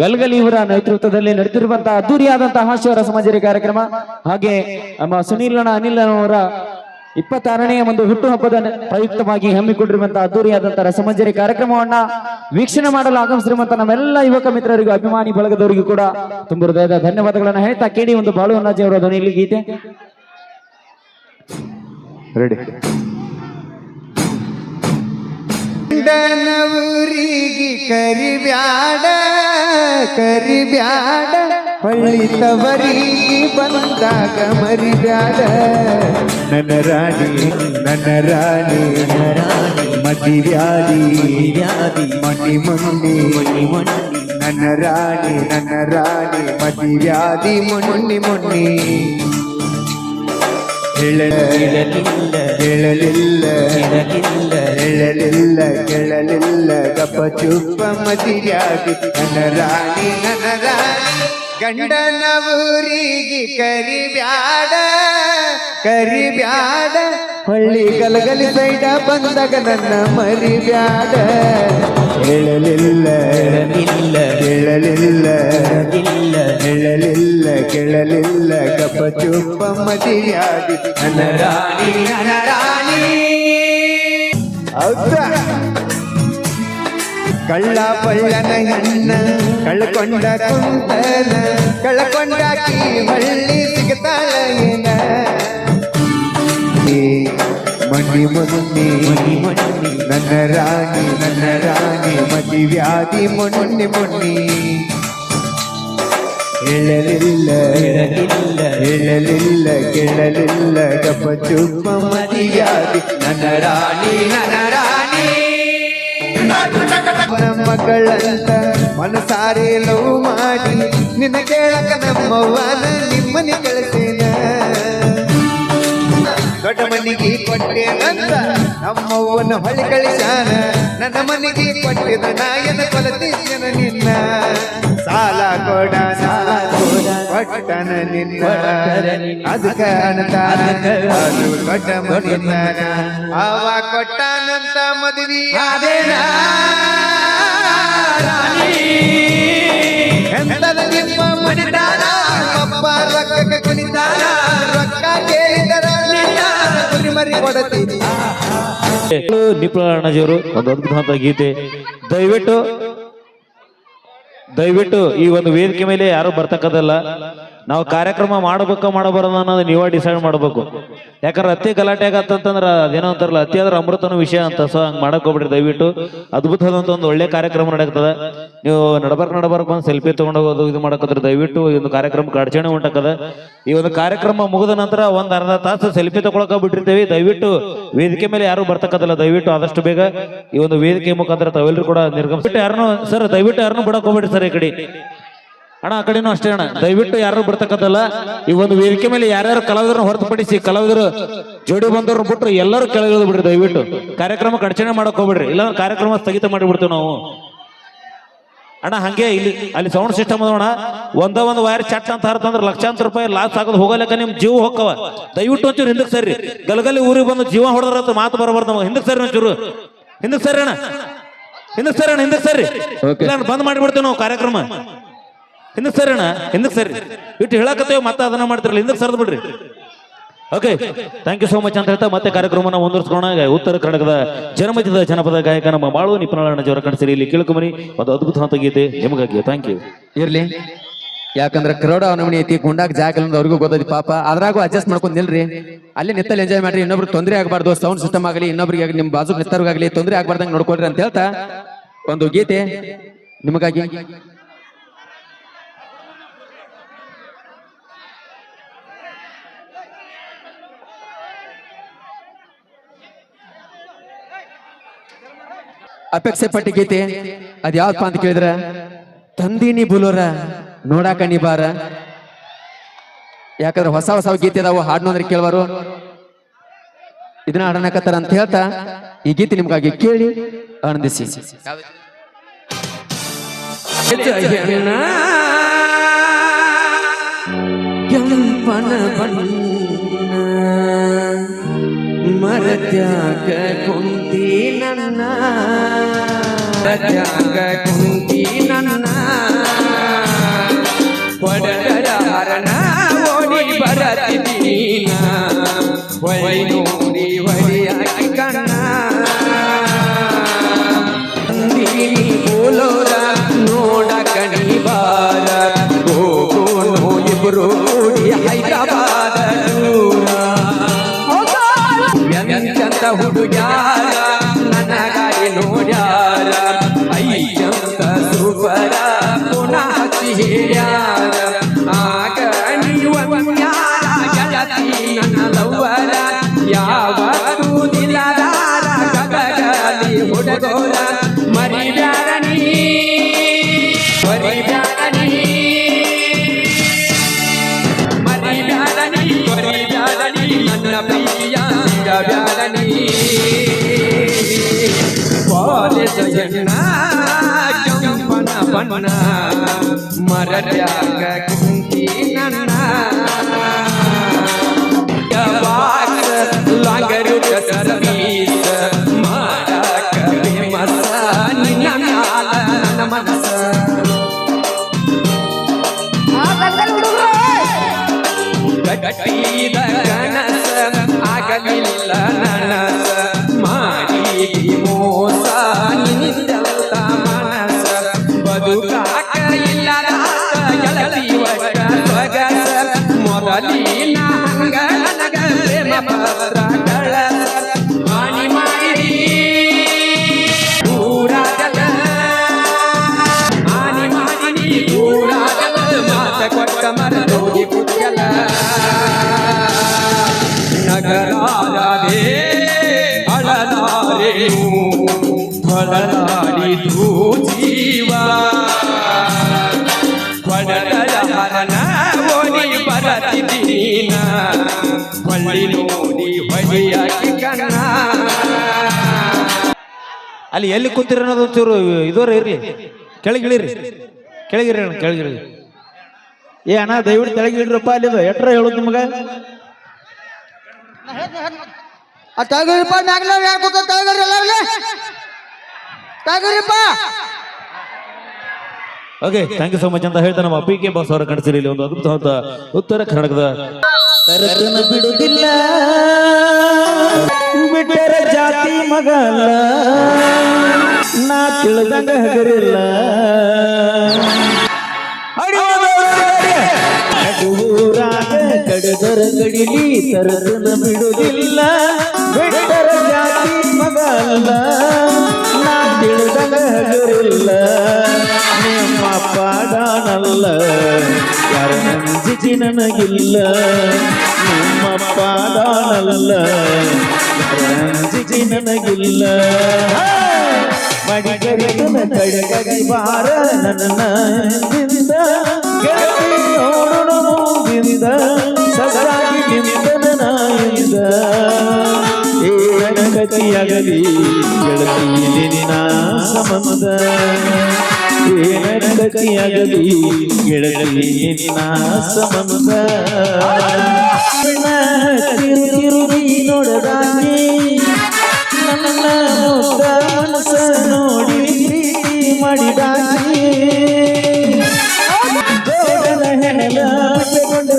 ಗಲ್ಗಲಿ ಇವರ ನೇತೃತ್ವದಲ್ಲಿ ನಡೆದಿರುವಂತಹ ಅದ್ದೂರಿಯಾದಂತಹ ಶಿವರ ಸಮಾಜರಿ ಕಾರ್ಯಕ್ರಮ. ಹಾಗೆ ನಮ್ಮ ಸುನೀಲಣ್ಣ ಅನಿಲನವರ ಇಪ್ಪತ್ತಾರನೇ ಒಂದು ಹುಟ್ಟುಹಬ್ಬದ ಪ್ರಯುಕ್ತವಾಗಿ ಹಮ್ಮಿಕೊಂಡಿರುವಂತಹ ಅದ್ದೂರಿಯಾದಂತಹ ರಸಮಂಜರಿ ಕಾರ್ಯಕ್ರಮವನ್ನ ವೀಕ್ಷಣೆ ಮಾಡಲು ಆಗಮಿಸಿರುವಂತಹ ನಮ್ಮೆಲ್ಲ ಯುವಕ ಮಿತ್ರರಿಗೂ ಅಭಿಮಾನಿ ಬಳಗದವರಿಗೂ ಕೂಡ ತುಂಬ ಹೃದಯದ ಧನ್ಯವಾದಗಳನ್ನು ಹೇಳ್ತಾ ಕೇಳಿ ಒಂದು ಬಾಳು ಅವರ ಧ್ವನಿಯಲ್ಲಿ ಗೀತೆ. ರೆಡಿ ಊರಿಗೆ ಕರಿಬ್ಯಾಡ ಕರಿಬ್ಯಾಡ ಹೊಳಿತವರಿಗೆ ಬಂದಾಗ ಮರಿಬ್ಯಾಡ ನನ್ನ ರಾಣಿ ನನ್ನ ರಾಣಿ ಮದಿವ್ಯಾದಿ ಮಣಿ ಮಣ್ಣಿ ನನ್ನ ರಾಣಿ ನನ್ನ ರಾಣಿ ಮದಿವ್ಯಾದಿ ಮುಣ್ಣಿ ಮುಣ್ಣಿ ಹೇಳಲಿಲ್ಲ ಹೇಳಲಿಲ್ಲ ಹೇಳಲಿಲ್ಲ ಕೇಳಲಿಲ್ಲ ಗಪ್ಪ ಚುಪ್ಪ ಮದಿಯಾಗಿ ನನ್ನ ರಾಣಿ ನನ್ನ ರಾಣಿ ಗಂಡನ ಊರಿಗೆ ಕರಿಬ್ಯಾಡ ಕರಿಬ್ಯಾಡ. ಹೊಳ್ಳಿ ಗಲಗಲಿ ಸೈಡ ಬಂದಾಗ ನನ್ನ ಮರಿಬ್ಯಾಡ. ಹೇಳಲಿಲ್ಲ ಹೇಳಲಿಲ್ಲ ಹೇಳಲಿಲ್ಲ ಕೇಳಲಿಲ್ಲ ಕಪ್ಪ ಚುಪ್ಪ ಮದಿಯಾಗಿ ನನ್ನ ರಾಣಿ ನನ್ನ ರಾಣಿ ಹೌದಾ? ಕಳ್ಳ ಪಳ್ಳನ ಹೆಣ್ಣ ಕಳ್ಕೊಂಡ ಕುಂತನ ಕಳ್ಕೊಂಡಾಕಿ ಹಳ್ಳಿ ಸಿಗತಾಳ ಏನ ಏ, ಮಣ್ಣಿ ಮುನ್ನಿ ನನ್ನ ರಾಣಿ ನನ್ನ ರಾಣಿ ಮದಿ ವ್ಯಾಧಿ ಮುನ್ನಿ ಮುನ್ನಿ ಹೇಳಲಿಲ್ಲ ಹೇಳಲಿಲ್ಲ ಕೇಳಲಿಲ್ಲ ಗಪ್ಪ ಚುಪ್ಪ ಮದಿ ವ್ಯಾಧಿ ನನ್ನ ರಾಣಿ ನನ್ನ ಮಗಳಂತ ಮನಸಾರೆ ಲವ್ ಮಾಡಿ ನಿನ್ನ ಕೇಳಕ ನಮ್ಮವ್ವನ ನಿಮ್ಮನೆ ಕಳಿಸೇನ. ದೊಡ್ಡ ಮನೆಗೆ ಕೊಟ್ಟೆನಂತ ನಮ್ಮವ್ವನ ಹೊಳಿ ಕಳಿಸಾನ ನನ್ನ ಮನೆಗೆ ಕೊಟ್ಟಿದ ನಾಯನ ಕೊಲತೀನ ನಿನ್ನ. ಸಾಲ ಕೊಡ ಸಾಲ ಕೊಟ್ಟನ ನಿನ್ನ. ಅದಕ್ಕ ಅದು ದೊಡ್ಡ ಮನೆ ಅವ ಕೊಟ್ಟನಂತ ಮದುವೆ ಆದೇನ ಎಂತದ ನಿಮ್ಮ ಒಂದು ಗೀತೆ. ದಯವಿಟ್ಟು ದಯವಿಟ್ಟು ಈ ಒಂದು ವೇದಿಕೆ ಮೇಲೆ ಯಾರು ಬರ್ತಕ್ಕದಲ್ಲ ನಾವು ಕಾರ್ಯಕ್ರಮ ಮಾಡ್ಬೇಕ ಮಾಡಬಾರದು ಅನ್ನೋದು ನೀವ ಡಿಸೈಡ್ ಮಾಡಬೇಕು. ಯಾಕಂದ್ರೆ ಅತಿ ಗಲಾಟೆ ಆಗತ್ತಂತಂದ್ರ ಅದೇನೋ ಅಂತಾರಲ್ಲ, ಅತಿ ಆದ್ರೆ ಅಮೃತನ ವಿಷಯ ಅಂತ. ಸೊ ಹಂಗೆ ಮಾಡಕ್ ಹೋಗ್ಬಿಡ್ರಿ ದಯವಿಟ್ಟು. ಅದ್ಭುತದಂತ ಒಂದು ಒಳ್ಳೆ ಕಾರ್ಯಕ್ರಮ ನಡೆಯುತ್ತದೆ ನೀವು ನಡಬರ್ಕ್ ನಡಬರ್ಕ್ ಬಂದು ಸೆಲ್ಫಿ ತಗೊಂಡೋಗೋದು, ಇದು ಮಾಡಕತ್ರ ದಯವಿಟ್ಟು. ಈ ಒಂದು ಕಾರ್ಯಕ್ರಮಕ್ಕೆ ಅಡಚಣೆ ಉಂಟಾಕದ. ಈ ಒಂದು ಕಾರ್ಯಕ್ರಮ ಮುಗಿದ ನಂತರ ಒಂದ್ ಅರ್ಧ ತಾಸು ಸೆಲ್ಫಿ ತಗೊಳಕ ಬಿಟ್ಟಿರ್ತೇವೆ. ದಯವಿಟ್ಟು ವೇದಿಕೆ ಮೇಲೆ ಯಾರು ಬರ್ತಕ್ಕದಲ್ಲ, ದಯವಿಟ್ಟು ಆದಷ್ಟು ಬೇಗ ಈ ಒಂದು ವೇದಿಕೆ ಮುಖಾಂತರ ತಾವೆಲ್ಲರೂ ಕೂಡ ನಿರ್ಗಮಿಸ್ಬಿಟ್ಟು ಯಾರನ್ನು ಸರ್, ದಯವಿಟ್ಟು ಯಾರನ್ನು ಬಿಡಕ್ ಹೋಗ್ಬೇಡಿ ಸರ್ ಈ ಕಡೆ. ಅಣ್ಣ ಆ ಕಡೆನೂ ಅಷ್ಟೇ ಅಣ್ಣ. ದಯವಿಟ್ಟು ಯಾರು ಬರ್ತಕ್ಕಂಥಲ್ಲ ಈ ಒಂದು ವೇದಿಕೆ ಮೇಲೆ ಯಾರ್ಯಾರು ಕಲಾವಿದರನ್ನ ಹೊರತುಪಡಿಸಿ ಕಲಾವಿದರು ಜೋಡಿ ಬಂದವ್ರನ್ನ ಬಿಟ್ರು ಎಲ್ಲರೂ ಕೆಳಗಿಳಿದು ಬಿಡ್ರಿ ದಯವಿಟ್ಟು. ಕಾರ್ಯಕ್ರಮ ಕಡಚಣೆ ಮಾಡಕ್ ಹೋಗ್ಬಿಡ್ರಿ. ಇಲ್ಲ ಕಾರ್ಯಕ್ರಮ ಸ್ಥಗಿತ ಮಾಡಿಬಿಡ್ತೀವಿ ನಾವು. ಅಣ್ಣ ಹಂಗೆ ಇಲ್ಲಿ ಅಲ್ಲಿ ಸೌಂಡ್ ಸಿಸ್ಟಮ್ ಅದ ಅಣ್ಣ. ಒಂದ ಒಂದು ವೈರ್ ಚಟ್ ಅಂತ ಹರ್ತಂದ್ರೆ ಲಕ್ಷಾಂತರ ರೂಪಾಯಿ ಲಾಸ್ ಆಗೋದು ಹೋಗಲಕ್ಕ ನಿಮ್ ಜೀವ ಹೋಕ್ಕವ. ದಯವಿಟ್ಟು ಒಂಚೂರು ಹಿಂದಕ್ಕೆ ಸರಿ. ಗಲಗಲಿ ಊರಿಗೆ ಬಂದು ಜೀವ ಹೊಡೆದ್ರ ಮಾತು ಬರಬಾರ್ದು ನಮಗೆ. ಹಿಂದಕ್ಕೆ ಸರಿ ಒಂಚೂರು. ಹಿಂದಕ್ಕೆ ಸರಿ ಅಣ್ಣ. ಹಿಂದಕ್ಕೆ ಸರಿ ಅಣ್ಣ ಹಿಂದಕ್ಕೆ ಸರಿ. ಇಲ್ಲ ಬಂದ್ ಮಾಡಿಬಿಡ್ತೇವೆ ನಾವು ಕಾರ್ಯಕ್ರಮ. ಹಿಂದಕ್ಕೆ ಸರಿಣ ಹಿಂದಕ್ಕೆ ಸರಿ. ಇಟ್ಟು ಹೇಳಕತ್ತೇವೆ ಮತ್ತೆ ಅದನ್ನ ಮಾಡ್ತಿರಲ್ಲ, ಹಿಂದಕ್ಕೆ ಸರಿದು ಬಿಡ್ರಿ. Okay thank you so much ಅಂತ ಹೇಳ್ತಾ ಮತ್ತೆ ಕಾರ್ಯಕ್ರಮನ ಮುಂದುವರಿಸ್ಕೋಣ ಉತ್ತರ ಕರ್ನಾಟಕದ ಜನಮತದ ಜನಪದ ಗಾಯಕ ನಮ್ಮ ಬಾಳು ನಿಪುಣನ ಜವರ ಕಣಸಿರಿ ಇಲ್ಲಿ ಕೇಳ್ಕೊಂಬನಿ ಒಂದು ಅದ್ಭುತವಂತ ಗೀತೆ ನಿಮಗಾಗಿ. ಥ್ಯಾಂಕ್ ಯು ಇರ್ಲಿ. ಯಾಕಂದ್ರೆ ಕ್ರೌಡ್ ಅವನವಣಿ ಐತಿ ಗುಂಡಾಕ್ ಜಾಗ ಇಲ್ಲ ಅವ್ರಿಗೂ ಗೊತ್ತೈತಿ ಪಾಪ. ಅದ್ರಾಗೂ ಅಡ್ಜಸ್ಟ್ ಮಾಡ್ಕೊಂಡು ನಿಲ್ರಿ. ಅಲ್ಲಿ ನಿತ್ತಲ್ಲಿ ಎಂಜಾಯ್ ಮಾಡ್ರಿ ಇನ್ನೊಬ್ರು ತೊಂದರೆ ಆಗಬಾರ್ದು ಸೌಂಡ್ ಸಿಸ್ಟಮ್ ಆಗಲಿ, ಇನ್ನೊಬ್ರಿಗೆ ನಿಮ್ ಬಾಜು ನಿತ್ತರ್ಗಾಗ್ಲಿ ತೊಂದರೆ ಆಗ್ಬಾರ್ದಂಗ್ ನೋಡ್ಕೊಳ್ರಿ ಅಂತ ಹೇಳ್ತಾ ಒಂದು ಗೀತೆ ನಿಮಗಾಗಿ. ಅಪೇಕ್ಷೆ ಪಟ್ಟ ಗೀತೆ. ಅದ್ ಯಾವ್ದಪ್ಪ ಅಂತ ಕೇಳಿದ್ರ ತಂದೀನಿ ಬುಲೋರ ನೋಡಾಕ ನೀ ಬಾರ. ಯಾಕಂದ್ರೆ ಹೊಸ ಹೊಸ ಗೀತೆ ಅದಾವು ಹಾಡ್ನು ಅಂದ್ರೆ ಕೇಳುವರು. ಇದನ್ನ ಹಾಡನಕತ್ತಾರ ಅಂತ ಹೇಳ್ತಾ ಈ ಗೀತೆ ನಿಮ್ಗಾಗಿ ಕೇಳಿ ಆನಂದಿಸಿ. ಕೆಂಪನ ಬಣ್ಣ ಮರತ್ಯಾಗ ಕುಂತಿ ನನ್ನ ಮರತ್ಯಾಗ ಕುಂತಿ ಹುಡುಗ್ಯಾರ ನನ್ನ ಗಾಡಿ ನೋಡ್ಯಾರ ಐಯಂತ ಸೂಪರ ಪುನಃ ಹಚ್ಚಿ ಹೇಳ್ಯಾರ ಆಗ ನೀವನ್ಯಾರ ಗೆಳತಿ ನನ್ನ ಲವ್ವರ ಯಾವತ್ತೂ ದಿಲದಾರ ಗದಗಲಿ ಹುಡುಗೋರ ಮರಿಬ್ಯಾರ ನೀ ಮರಿಬ್ಯಾರ ನೀ ಮರಿಬ್ಯಾಡನಿ ಮರಿಬ್ಯಾಡನಿ ನನ್ನ ಪ್ರಿಯ ಬ್ಯಾಡನಿ ಕಾಲೇಜ ಎನ್ನ ಕೆಂಪನ ಬಣ್ಣ ಮರಡ್ಯಾಗ ಕುಂತಿ ನನ್ನ ಯಾವಾಗ ಲಾಂಗರು ಸರ್ವೀಸ್ ಮಾಡಾಕ ಫೇಮಸ್ ನಿನ್ನ ಮ್ಯಾಲ ನನ್ನ ಮನಸ್ಸ ಗಟ್ಟಿದ ಕನಸ ಆಗಲಿಲ್ಲ ಹೊಳಲಾಡಿದು ಜೀವ. ಕೊಡಲ ಹರನ ಬರತಿದ್ದೀನ ಹೊಳ್ಳಿ ನೋಡಿ ಹೊಳಿಯಾಗಿ ಕಣ್ಣ. ಅಲ್ಲಿ ಎಲ್ಲಿ ಕೂತಿರ ಅನ್ನೋದು ಒಂಚೂರು ಇದೋರ ಇರ್ಲಿ. ಕೆಳಗಿಳಿರಿ. ಕೆಳಗಿರಿ ಅಣ್ಣ ಕೆಳಗಿರಿ ಏ ಅಣ್ಣ ದಯವಿಟ್ಟು ಕೆಳಗಿಳಿರಪ್ಪ ಅಲ್ಲಿದು ಎಟ್ರ ಹೇಳೋದು ನಿಮಗೆ? ಆ ತಗರಿಪ್ಪ ಮ್ಯಾಗ್ಲ ಯಾರು ಕೂತ ತೆಳಗಿರಿ ಎಲ್ಲಾರ್ಗೆ? ತಗರಿಪ್ಪ okay thank you so much ಅಂತ ಹೇಳ್ತಾ ನಮ್ಮ ಪಿ ಕೆ ಬಾಸ್ ಅವರ ಕಣಸಿರಿ ಇಲ್ಲಿ ಒಂದು ಅದ್ಭುತವಾದ ಉತ್ತರ ಕರ್ನಾಟಕದ ಕರತನ ಬಿಡುವುದಿಲ್ಲ. ಬಿಟ್ಟರ ಜಾತಿ ಮಗಲ್ಲ ನಾ ತಿಳಿದಂಗ ಹಗರಿಲ್ಲ ನಡುವೂರಾಗ ಕಡದರ ಕಡಿಲಿ ತರತನ ಬಿಡುವುದಿಲ್ಲ. ಬಿಟ್ಟರ ಜಾತಿ ಮಗಲ್ಲ ನಾ ತಿಳಿದಂಗ ಹಗರಿಲ್ಲ ನಿಮ್ಮ ಪಾಡಾನಲ್ಲ ಯಾರ ನಂಜಿಸಿ ನನಗಿಲ್ಲ. ನಿಮ್ಮ ಪಾಡಾನಲ್ಲ ಯಾರ ನಂಜಿಸಿ ನನಗಿಲ್ಲ. ಮಡಿಗರಿಗನ ಕಡಗಡಿ ಬಾರ ನನ್ನ ಸದಾಗಿ ನಿಂತನ ನಾಯಿಂದ. ಏನ ಗತಿಯಾಗಲಿ ಗೆಳತಿ ನಿನ್ನ ಸಂಬಂಧ ಏನ ಗತಿಯಾಗಲಿ ಗೆಳತಿ ನಿನ್ನ ಸಂಬಂಧ ತಿರು ತಿರುಗಿ ನೋಡದಾಗಿ ನನ್ನ ಮನಸ್ಸ ನೋಡಿ ಮಾಡಿದಾಗಿ ಜೋಡನ ಹೆಣಲ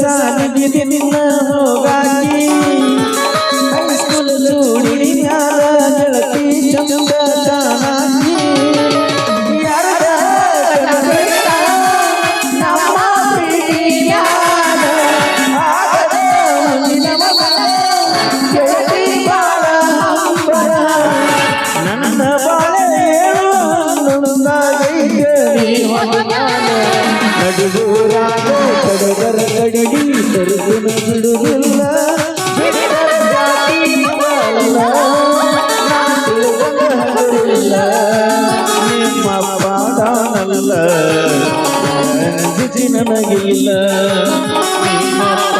ಸಾಲಿಗೆ ನಿನ್ನ ನಡುಗೂರಾಗ ಕಡಗರ ತಿಳಿದಂಗ ನಿಮ್ಮ ನನಗಿಲ್ಲ ನಿಮ್ಮ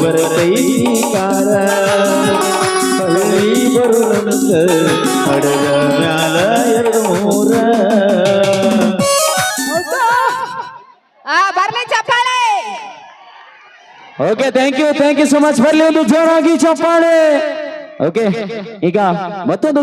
कार ಕಳ್ಳಿ ಬರು ನಮಗ ಅಡಗ ಮ್ಯಾಲ ಎರಡು ಮೂರ ಬರ್ಲಿ ಚಪ್ಪಾಳೆ okay thank you thank you so much ಬರ್ಲಿ ಒಂದು ಜೋರಾಗಿ ಚಪ್ಪಾಳೆ ಓಕೆ ಈಗ ಮತ್ತೊಂದು